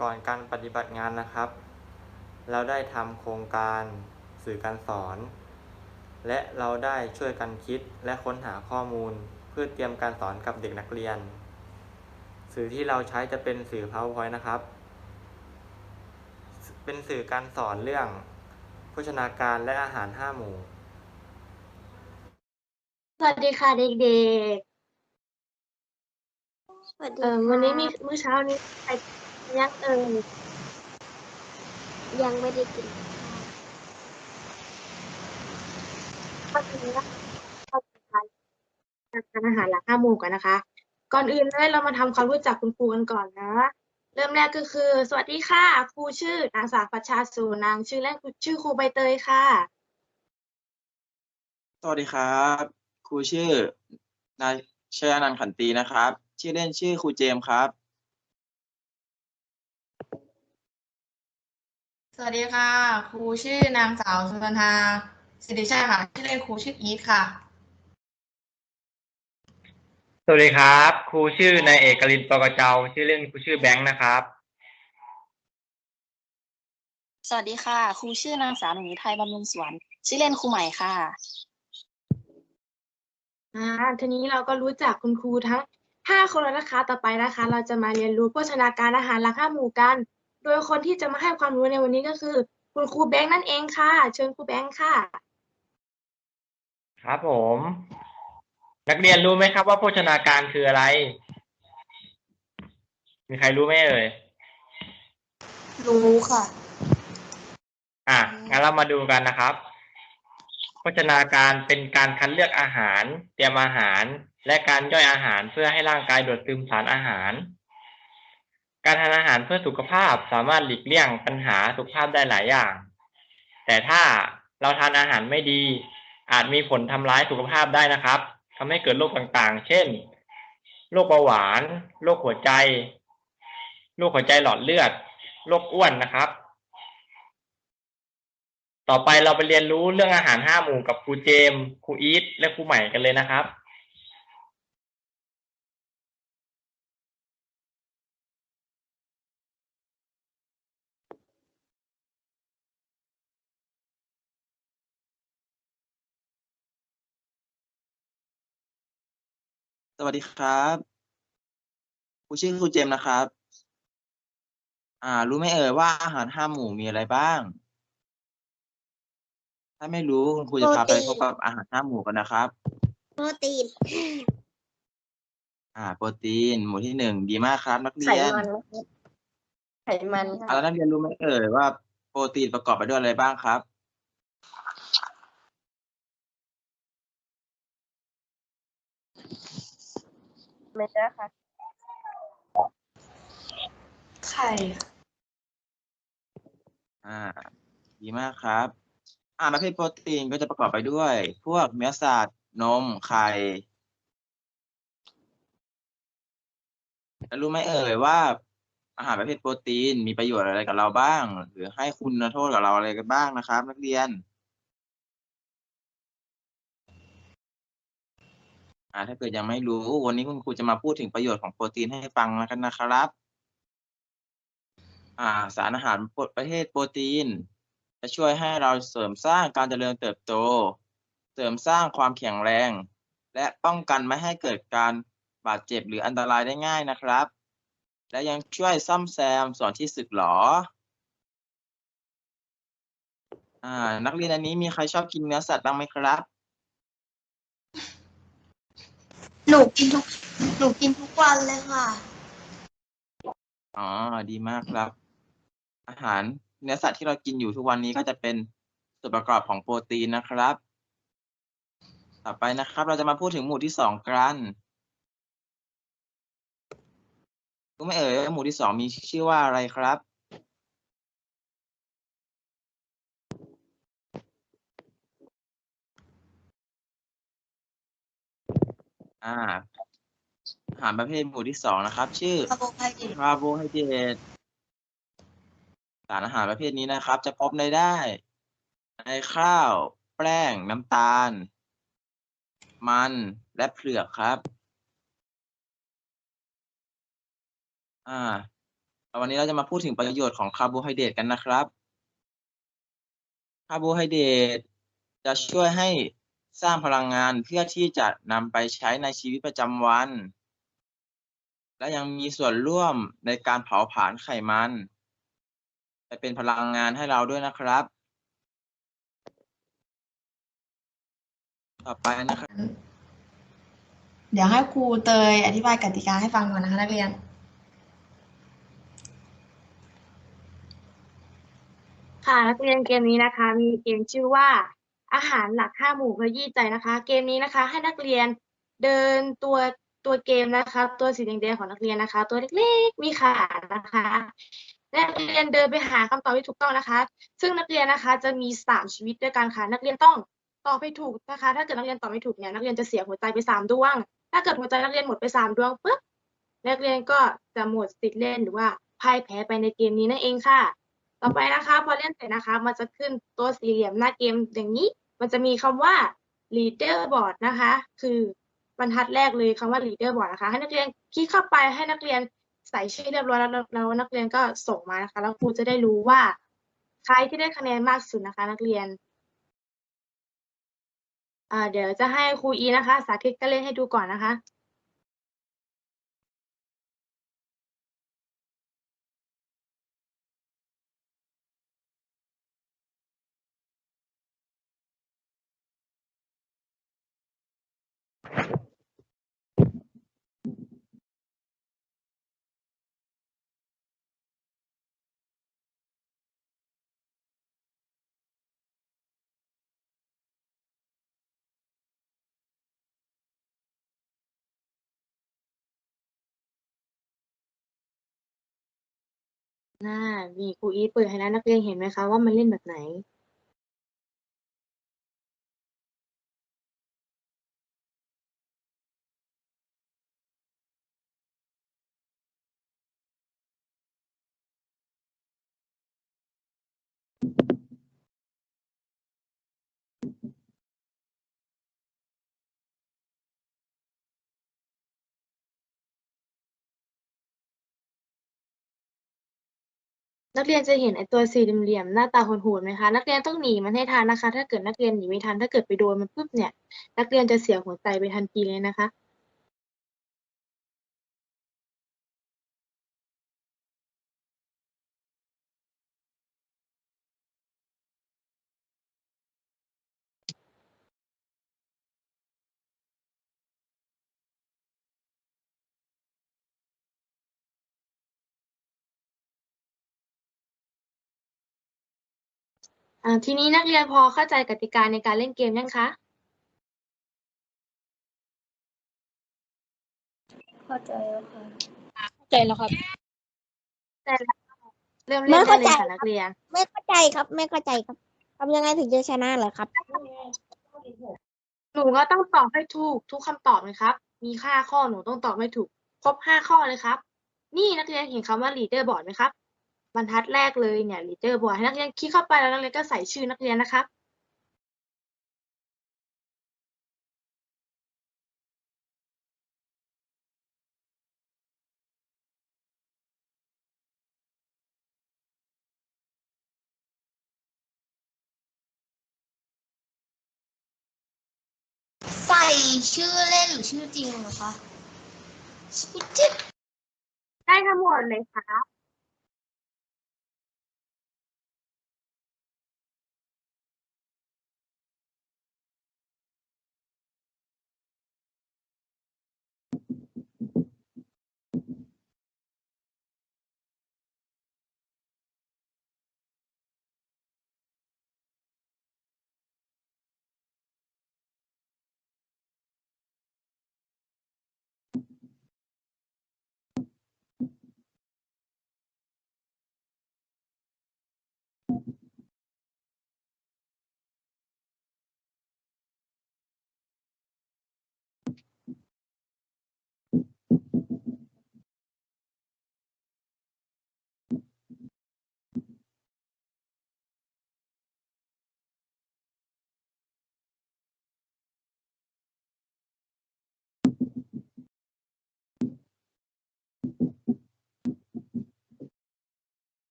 ก่อนการปฏิบัติงานนะครับ เราได้ทำโครงการสื่อการสอน และเราได้ช่วยกันคิดและค้นหาข้อมูล เพื่อเตรียมการสอนกับเด็กนักเรียน สื่อที่เราใช้จะเป็นสื่อ PowerPoint นะครับ เป็นสื่อการสอนเรื่องโภชนาการและอาหารห้าหมู่ สวัสดีค่ะเด็กสวัสๆดีเอ่อวันนี้มีมื้อเช้านี้ใคร ยังเอ่ยยังไม่ได้กินวันนี้นะเราทานทานอาหารหลักห้าหมู่กันนะคะ ก่อนอื่นเลยเรามาทำความรู้จักคุณครูกันก่อนนะ เริ่มแรกก็คือ สวัสดีค่ะครูชื่อนางสาวพัชชาสูนางชื่อเล่นชื่อครูใบเตยค่ะ สวัสดีครับ ครูชื่อนายชยานันขันตีนะครับ ชื่อเล่นชื่อครูเจมครับ วัสดีค่ะ ครูชื่อนางสาวสุนันทาสิริชาติค่ะชื่อเล่นครูชื่ออีทค่ะ สวัสดีครับ ครูชื่อนายเอกลินปกเจ้า ชื่อเล่นครูชื่อแบงค์นะครับ สวัสดีค่ะ ครูชื่อนางสาวหนูไทยบำรุงสวน ชื่อเล่นครูใหม่ค่ะอ่าทีนี้เราก็รู้จักคุณครูทั้งห้าคนแล้วนะคะ ต่อไปนะคะ เราจะมาเรียนรู้โภชนาการอาหารหลักห้าหมู่กัน โดยคนที่จะมาให้ความรู้ในวันนี้ก็คือ คุณครูแบงค์นั่นเองค่ะ เชิญครูแบงค์ค่ะ ครับผม นักเรียนรู้ไหมครับว่าโภชนาการคืออะไร มีใครรู้ไหมเอ่ย รู้ค่ะ อะงั้นเรามาดูกันนะครับโภชนาการเป็นการคัดเลือกอาหาร เตรียมอาหาร และการย่อยอาหารเพื่อให้ร่างกายดูดซึมสารอาหาร การทานอาหารเพื่อสุขภาพสามารถหลีกเลี่ยงปัญหาสุขภาพได้หลายอย่าง แต่ถ้าเราทานอาหารไม่ดี อาจมีผลทำร้ายสุขภาพได้นะครับทำให้เกิดโรคต่างๆ เช่น โรคเบาหวาน โรคหัวใจ โรคหัวใจหลอดเลือด โรคอ้วนนะครับ ต่อไปเราไปเรียนรู้เรื่องอาหารห้าหมู่กับครูเจม ครูอีท และครูใหม่กันเลยนะครับ สวัสดีครับครูชื่อครูเจมส์นะครับ อ่า รู้ไหมเอ่ยว่าอาหารห้าหมู่มีอะไรบ้าง ถ้าไม่รู้คุณครูจะพาไปพบกับอาหารห้าหมู่กันนะครับ โปรตีนอ่า โปรตีน หมู่ที่หนึ่งดีมากครับ นักไขเรียนมันนะครับไขมันอ่าแล้วนักเรียนรู้ไหมเอ่ยว่าโปรตีนประกอบไปด้วยอะไรบ้างครับ ไม่ได้ค่ะไข่อ่า ดีมากครับ อ่าประเภทโปรตีนก็จะประกอบไปด้วย พวกเนื้อสัตว์นม ไข่แล้วรู้ไหมเอ่ยว่า อาหารประเภทโปรตีนมีประโยชน์อะไรกับเราบ้าง หรือให้คุณโทษกับเราอะไรกันบ้างนะครับ นักเรียน อ่าถ้าเกิดยังไม่รู้ วันนี้คุณครูจะมาพูดถึงประโยชน์ของโปรตีนให้ฟังกันนะครับ อ่า สารอาหารประเภทโปรตีน จะช่วยให้เราเสริมสร้างการเจริญเติบโต เสริมสร้างความแข็งแรง และป้องกันไม่ให้เกิดการบาดเจ็บหรืออันตรายได้ง่ายนะครับ และยังช่วยซ่อมแซมส่วนที่สึกหรออ่า นักเรียนอันนี้มีใครชอบกินเนื้อสัตว์บ้างไหมครับ หนูกินทุกหนูกินทุกวันเลยค่ะ อ๋อ ดีมากครับ อาหารเนื้อสัตว์ที่เรากินอยู่ทุกวันนี้ก็จะเป็นส่วนประกอบของโปรตีนนะครับ ต่อไปนะครับ เราจะมาพูดถึงหมู่ที่สองกันรู้ไหมเอ่ยว่าหมู่ที่สองมีชื่อว่าอะไรครับ อ่า อาหารประเภทหมู่ที่สองนะครับ ชื่อคาร์โบไฮเดรตคาร์โบไฮเดรตสารอาหารประเภทนี้นะครับ จะพบในได้ ในข้าว แป้ง น้ำตาล มันและเปลือกครับ อ่าวันนี้เราจะมาพูดถึงประโยชน์ของคาร์โบไฮเดรตกันนะครับ คาร์โบไฮเดรตจะช่วยให้ สร้างพลังงานเพื่อที่จะนำไปใช้ในชีวิตประจำวัน และยังมีส่วนร่วมในการเผาผลาญไขมัน ไปเป็นพลังงานให้เราด้วยนะครับ ต่อไปนะครับ เดี๋ยวให้ครูเตยอธิบายกติกาให้ฟังก่อนนะคะนักเรียน ค่ะนักเรียนเกมนี้นะคะ มีเกมชื่อว่า อาหารหลักห้าหมู่ขยี้ใจนะคะ เกมนี้นะคะ ให้นักเรียนเดินตัวตัวเกมนะคะ ตัวสีแดงๆของนักเรียนนะคะ ตัวเล็กๆมีขานะคะนักเรียนเดินไปหาคำตอบที่ถูกต้องนะคะ ซึ่งนักเรียนนะคะจะมีสามชีวิตด้วยกันค่ะนักเรียนต้องตอบให้ถูกนะคะ ถ้าเกิดนักเรียนตอบไม่ถูกเนี่ยนักเรียนจะเสียหัวใจไปสามดวง ถ้าเกิดหัวใจนักเรียนหมดไปสามดวงปุ๊บนักเรียนก็จะหมดสิทธิ์เล่นหรือว่าพ่ายแพ้ไปในเกมนี้นั่นเองค่ะ ต่อไปนะคะ พอเล่นเสร็จนะคะ มันจะขึ้นตัวสี่เหลี่ยมหน้าเกมอย่างนี้ มันจะมีคำว่า leaderboard นะคะ คือบรรทัดแรกเลยคำว่า leaderboard นะคะ ให้นักเรียนคลิกเข้าไปให้นักเรียนใส่ชื่อเรียบร้อยแล้วแล้วนักเรียนก็ส่งมานะคะ แล้วครูจะได้รู้ว่าใครที่ได้คะแนนมากสุดนะคะ นักเรียนอ่าเดี๋ยวจะให้ครูอีนะคะ สาธิตการเล่นให้ดูก่อนนะคะ น่ามีครูอีทเปิดให้แล้วนักเรียนเห็นไหมคะว่ามันเล่นแบบไหน นักเรียนจะเห็นไอตัวสี่เหลี่ยมหน้าตาโหดๆไหมคะ นักเรียนต้องหนีมันให้ทันนะคะ ถ้าเกิดนักเรียนหนีไม่ทัน ถ้าเกิดไปโดนมันปุ๊บเนี่ย นักเรียนจะเสียหัวใจไปทันทีเลยนะคะ อ่าทีนี้นักเรียนพอเข้าใจกติกาในการเล่นเกมยังคะ เข้าใจแล้วค่ะใจแล้วครับ แต่เริ่มไม่เล่นได้เข้าเลยใจค่ะนักเรียน ไม่เข้าใจครับ ไม่เข้าใจครับทำยังไงถึงจะชนะเหรอครับ หนูก็ต้องตอบให้ถูกทุกคำตอบเลยครับ มีห้าข้อหนูต้องตอบให้ถูก ครบห้าข้อเลยครับ นี่นักเรียนเห็นคำว่า leader board ไหมครับ บรรทัดแรกเลยเนี่ย leader board ให้นักเรียนคลิกเข้าไปแล้วนักเรียนก็ใส่ชื่อนักเรียนนะครับใส่ชื่อเล่นหรือชื่อจริงเหรอคะชื่อจริงได้ทั้งหมดเลยครั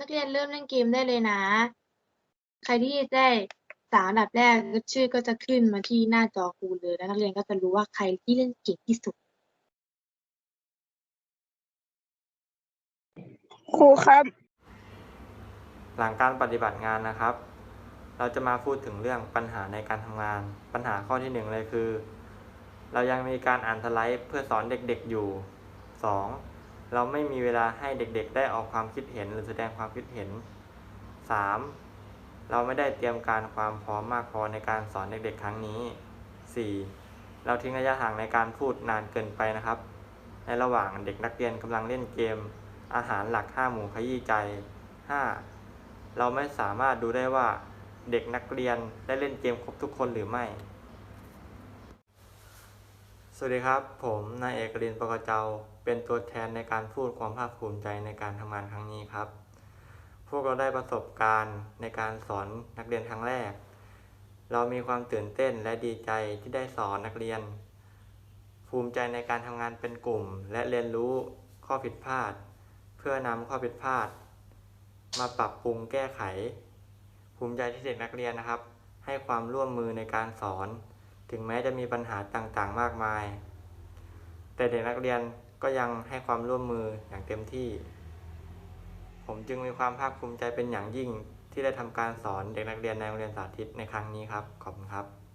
นักเรียนเริ่มเล่นเกมได้เลยนะ ใครที่ได้สามอันดับแรกชื่อก็จะขึ้นมาที่หน้าจอครูเลยแล้วนักเรียนก็จะรู้ว่าใครที่เล่นเก่งที่สุด ครูครับ หลังการปฏิบัติงานนะครับ เราจะมาพูดถึงเรื่องปัญหาในการทำงาน ปัญหาข้อที่หนึ่งเลยคือ เรายังมีการอ่านสไลด์เพื่อสอนเด็กๆอยู่ 2. เราไม่มีเวลาให้เด็กๆ ได้ออกความคิดเห็นหรือแสดงความคิดเห็น 3. เราไม่ได้เตรียมการความพร้อมมากพอในการสอนเด็กๆ ครั้งนี้ 4. เราทิ้งระยะห่างในการพูดนานเกินไปนะครับ ในระหว่างเด็กนักเรียนกำลังเล่นเกม อาหารหลักห้าหมู่ขยี้ใจ 5. เราไม่สามารถดูได้ว่าเด็กนักเรียนได้เล่นเกมครบทุกคนหรือไม่ สวัสดีครับ ผมนายเอกลินปกเจ้า เป็นตัวแทนในการพูดความภาคภูมิใจในการทำงานครั้งนี้ครับ พวกเราได้ประสบการณ์ในการสอนนักเรียนครั้งแรก เรามีความตื่นเต้นและดีใจที่ได้สอนนักเรียน ภูมิใจในการทำงานเป็นกลุ่ม และเรียนรู้ข้อผิดพลาด เพื่อนำข้อผิดพลาด มาปรับปรุงแก้ไข ภูมิใจที่เด็กนักเรียนนะครับ ให้ความร่วมมือในการสอน ถึงแม้จะมีปัญหาต่างๆมากมาย แต่เด็กนักเรียนก็ยังให้ความร่วมมืออย่างเต็มที่ ผมจึงมีความภาคภูมิใจเป็นอย่างยิ่งที่ได้ทำการสอนเด็กนักเรียนในโรงเรียนสาธิตในครั้งนี้ครับ ขอบคุณครับ